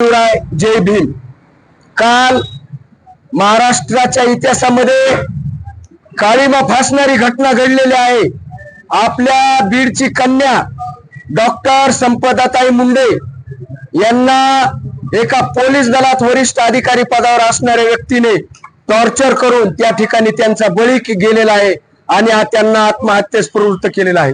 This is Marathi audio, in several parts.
शिवराय जय भीम. काल महाराष्ट्राच्या इतिहासामध्ये काळीमा फासणारी घटना घडलेली आहे. आपल्या बीडची कन्या डॉक्टर संपदाताई मुंडे यांना एका पोलीस दलात वरिष्ठ अधिकारी पदावर असणाऱ्या व्यक्तीने टॉर्चर करून त्या ठिकाणी त्यांचा बळी गेलेला आहे आणि हा त्यांना आत्महत्येस प्रवृत्त केलेला आहे.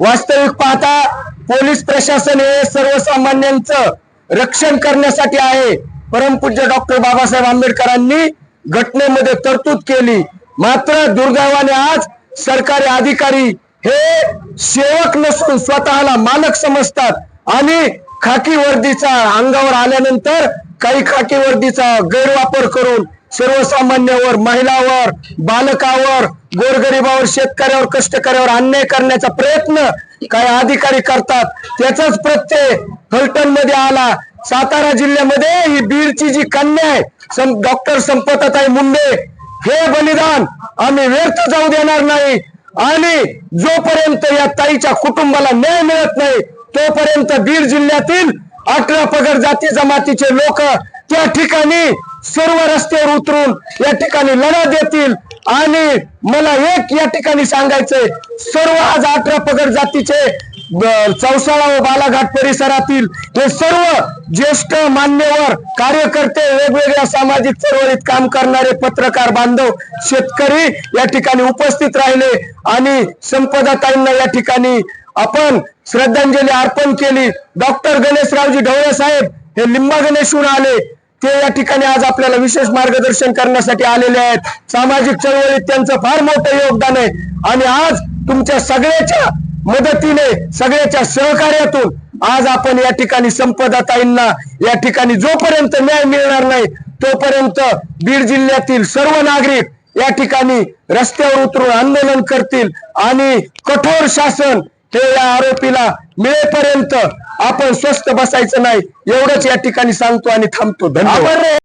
वास्तविक पाहता पोलीस प्रशासन हे सर्वसामान्यांचं रक्षण करण्यासाठी आहे. परमपूज्य डॉक्टर बाबासाहेब आंबेडकरांनी घटनेमध्ये तरतूद केली. मात्र दुर्दैवाने आज सरकारी अधिकारी हे सेवक नसून स्वतःला मालक समजतात आणि खाकी वर्दीचा अंगावर आल्यानंतर काही खाकी वर्दीचा गैरवापर करून सर्वसामान्यावर महिलावर बालकावर गोरगरिबावर शेतकऱ्यावर कष्टकऱ्यावर अन्याय करण्याचा प्रयत्न काही अधिकारी करतात. त्याचाच प्रत्यय फलटणमध्ये आला. सातारा जिल्ह्यामध्ये ही बीडची जी कन्या आहे सं- डॉक्टर संपताताई मुंडे हे बलिदान आम्ही व्यर्थ जाऊ देणार नाही. आणि जोपर्यंत या ताईच्या कुटुंबाला न्याय मिळत नाही तोपर्यंत बीड जिल्ह्यातील अठरा पगड जाती जमातीचे लोक त्या ठिकाणी सर्व रस्त्यावर उतरून या ठिकाणी लढा देतील. आणि मला एक या ठिकाणी सांगायचंय सर्व आज अठरा पगड जातीचे चौसाळा व बालाघाट परिसरातील हे सर्व ज्येष्ठ मान्यवर कार्यकर्ते वेगवेगळ्या सामाजिक चळवळीत काम करणारे पत्रकार बांधव शेतकरी या ठिकाणी उपस्थित राहिले. आणि संपदाताईंना या ठिकाणी आपण श्रद्धांजली अर्पण केली. डॉक्टर गणेशरावजी ढवळे साहेब हे लिंबा गणेशहून आले. ते या ठिकाणी आज आपल्याला विशेष मार्गदर्शन करण्यासाठी आलेले आहेत. सामाजिक चळवळीत त्यांचं फार मोठं योगदान आहे. आणि आज तुमच्या सगळ्याच्या मदतीने सगळ्याच्या सहकार्यातून आज आपण या ठिकाणी संपदाताईंना या ठिकाणी जोपर्यंत न्याय मिळणार नाही तोपर्यंत बीड जिल्ह्यातील सर्व नागरिक या ठिकाणी रस्त्यावर उतरून आंदोलन करतील. आणि कठोर शासन हे या आरोपीला मिळेपर्यंत आपण स्वस्त बसायचं नाही. एवढंच या ठिकाणी सांगतो आणि थांबतो. धन्यवाद.